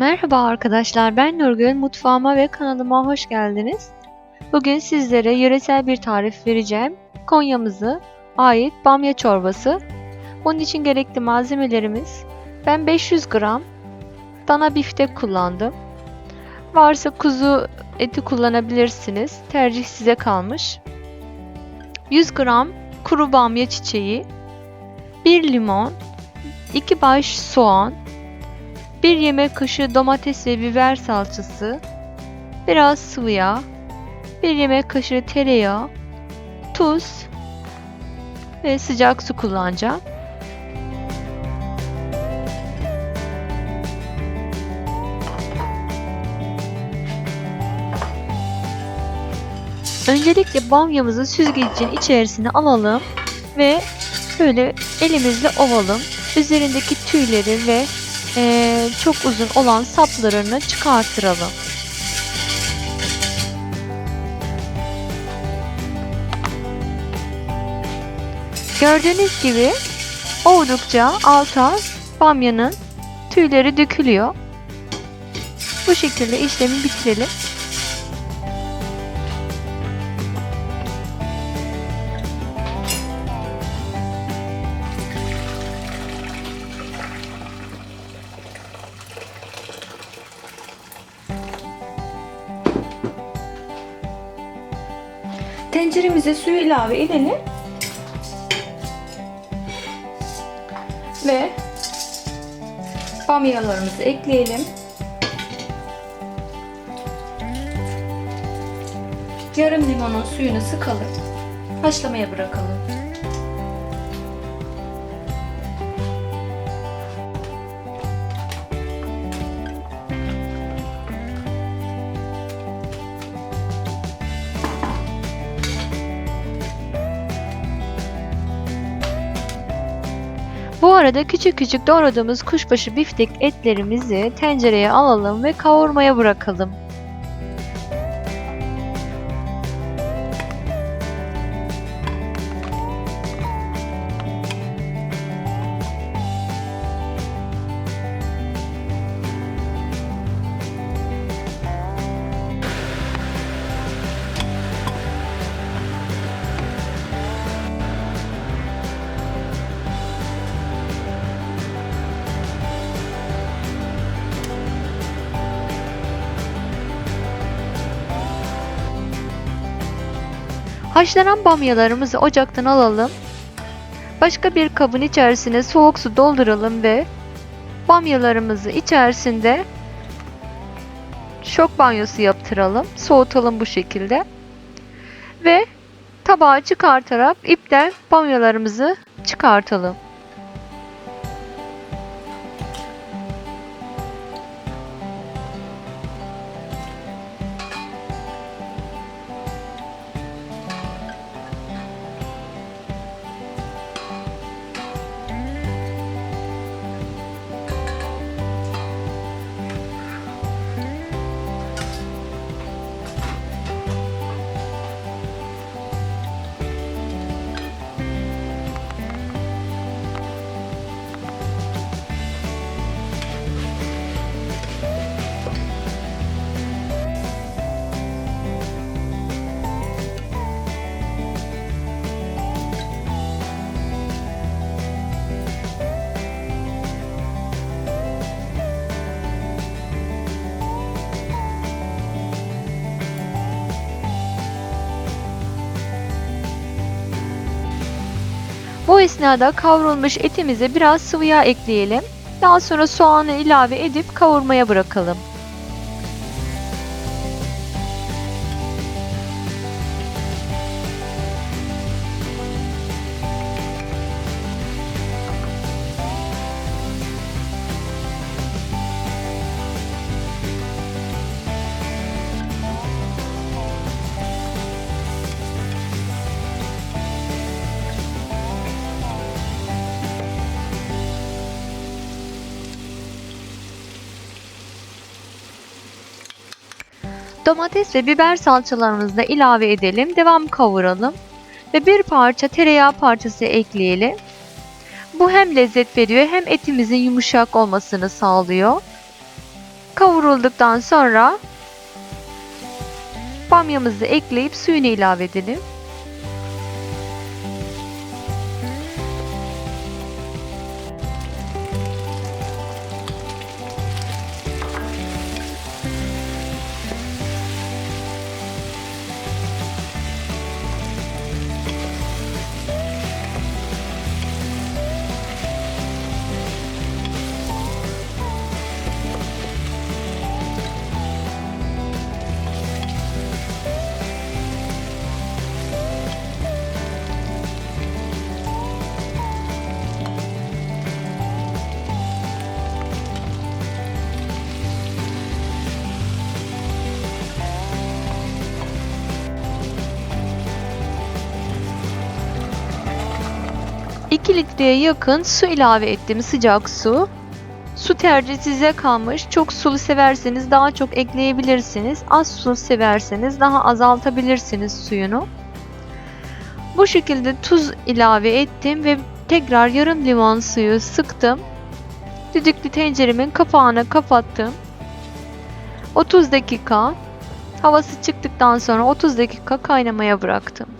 Merhaba arkadaşlar, ben Nurgül. Mutfağıma ve kanalıma hoş geldiniz. Bugün sizlere yöresel bir tarif vereceğim. Konya'mıza ait bamya çorbası. Bunun için gerekli malzemelerimiz ben 500 gram dana biftek kullandım. Varsa kuzu eti kullanabilirsiniz. Tercih size kalmış. 100 gram kuru bamya çiçeği, 1 limon, 2 baş soğan, 1 yemek kaşığı domates ve biber salçası, biraz sıvı yağ, 1 yemek kaşığı tereyağı, tuz ve sıcak su kullanacağım. Öncelikle bamyamızı süzgecin içerisine alalım ve böyle elimizle ovalım. Üzerindeki tüyleri ve eee, çok uzun olan saplarını çıkartıralım. Gördüğünüz gibi oldukça alta bamyanın tüyleri dökülüyor. Bu şekilde işlemi bitirelim. Tenceremize suyu ilave edelim. Ve bamyalarımızı ekleyelim. Yarım limonun suyunu sıkalım. Haşlamaya bırakalım. Bu arada küçük küçük doğradığımız kuşbaşı biftek etlerimizi tencereye alalım ve kavurmaya bırakalım. Haşlanan bamyalarımızı ocaktan alalım. Başka bir kabın içerisine soğuk su dolduralım ve bamyalarımızı içerisinde şok banyosu yaptıralım. Soğutalım bu şekilde. Ve tabağa çıkartarak ipten bamyalarımızı çıkartalım. Bu esnada kavrulmuş etimize biraz sıvı yağ ekleyelim. Daha sonra soğanı ilave edip kavurmaya bırakalım. Domates ve biber salçalarımızı da ilave edelim. Devam kavuralım. Ve bir parça tereyağı parçası ekleyelim. Bu hem lezzet veriyor hem etimizin yumuşak olmasını sağlıyor. Kavurulduktan sonra bamyamızı ekleyip suyunu ilave edelim. İki litreye yakın su ilave ettim sıcak su. Su tercih size kalmış. Çok sulu severseniz daha çok ekleyebilirsiniz. Az su severseniz daha azaltabilirsiniz suyunu. Bu şekilde tuz ilave ettim ve tekrar yarım limon suyu sıktım. Düdüklü tenceremin kapağını kapattım. 30 dakika havası çıktıktan sonra 30 dakika kaynamaya bıraktım.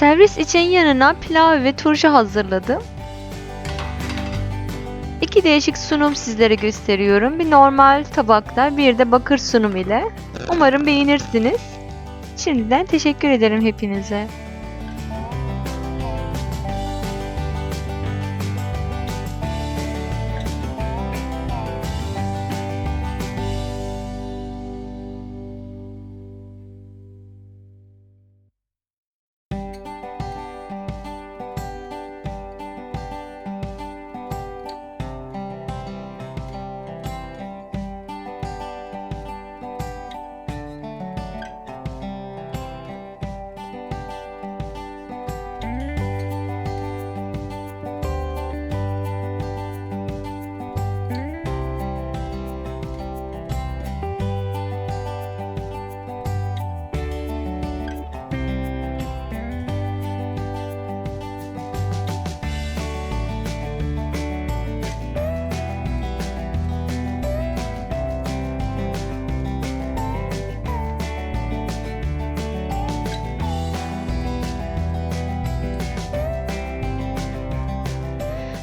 Servis için yanına pilav ve turşu hazırladım. İki değişik sunum sizlere gösteriyorum. Bir normal tabakta, bir de bakır sunum ile. Umarım beğenirsiniz. Şimdiden teşekkür ederim hepinize.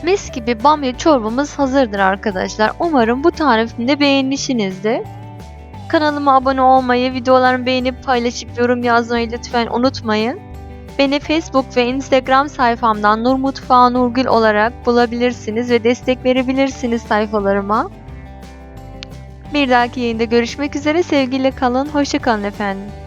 Mis gibi bamya çorbamız hazırdır arkadaşlar. Umarım bu tarifini de beğenmişsinizdir. Kanalıma abone olmayı, videolarımı beğenip paylaşıp yorum yazmayı lütfen unutmayın. Beni Facebook ve Instagram sayfamdan Nur Mutfağı Nurgül olarak bulabilirsiniz ve destek verebilirsiniz sayfalarıma. Bir dahaki yayında görüşmek üzere. Sevgiyle kalın. Hoşçakalın efendim.